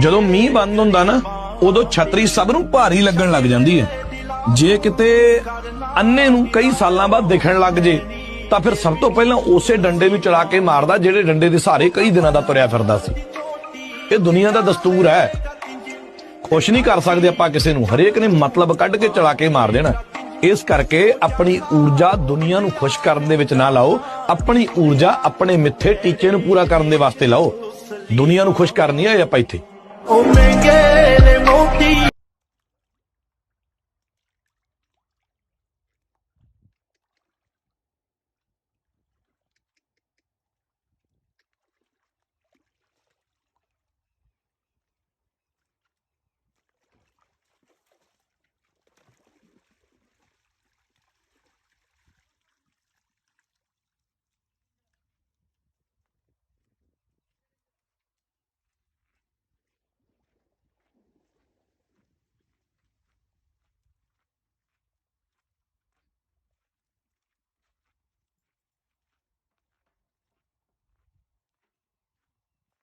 ਜਦੋਂ ਮੀਂਹ ਬੰਦ ਹੁੰਦਾ ਨਾ, ਉਦੋਂ ਛਤਰੀ ਸਭ ਨੂੰ ਭਾਰੀ ਲੱਗਣ ਲੱਗ ਜਾਂਦੀ ਹੈ। ਜੇ ਕਿਤੇ ਅੰਨੇ ਨੂੰ ਕਈ ਸਾਲਾਂ ਬਾਅਦ ਦਿਖਣ ਲੱਗ ਜੇ, ਤਾਂ ਫਿਰ ਸਭ ਤੋਂ ਪਹਿਲਾਂ ਉਸੇ ਡੰਡੇ ਨੂੰ ਚਲਾ ਕੇ ਮਾਰਦਾ, ਜਿਹੜੇ ਡੰਡੇ ਦੇ ਸਹਾਰੇ ਕਈ ਦਿਨਾਂ ਦਾ ਤੁਰਿਆ ਫਿਰਦਾ ਸੀ। ਇਹ ਦੁਨੀਆ ਦਾ ਦਸਤੂਰ ਹੈ। ਖੁਸ਼ ਨਹੀਂ ਕਰ ਸਕਦੇ ਆਪਾਂ ਕਿਸੇ ਨੂੰ। ਹਰੇਕ ਨੇ ਮਤਲਬ ਕੱਢ ਕੇ ਚਲਾ ਕੇ ਮਾਰ ਦੇਣਾ। ਇਸ ਕਰਕੇ ਆਪਣੀ ਊਰਜਾ ਦੁਨੀਆ ਨੂੰ ਖੁਸ਼ ਕਰਨ ਦੇ ਵਿੱਚ ਨਾ ਲਾਓ। ਆਪਣੀ ਊਰਜਾ ਆਪਣੇ ਮਿੱਥੇ ਟੀਚੇ ਨੂੰ ਪੂਰਾ ਕਰਨ ਦੇ ਵਾਸਤੇ ਲਾਓ। ਦੁਨੀਆ ਨੂੰ ਖੁਸ਼ ਕਰਨੀ ਹੈ ਆਪਾਂ ਇੱਥੇ? o me quede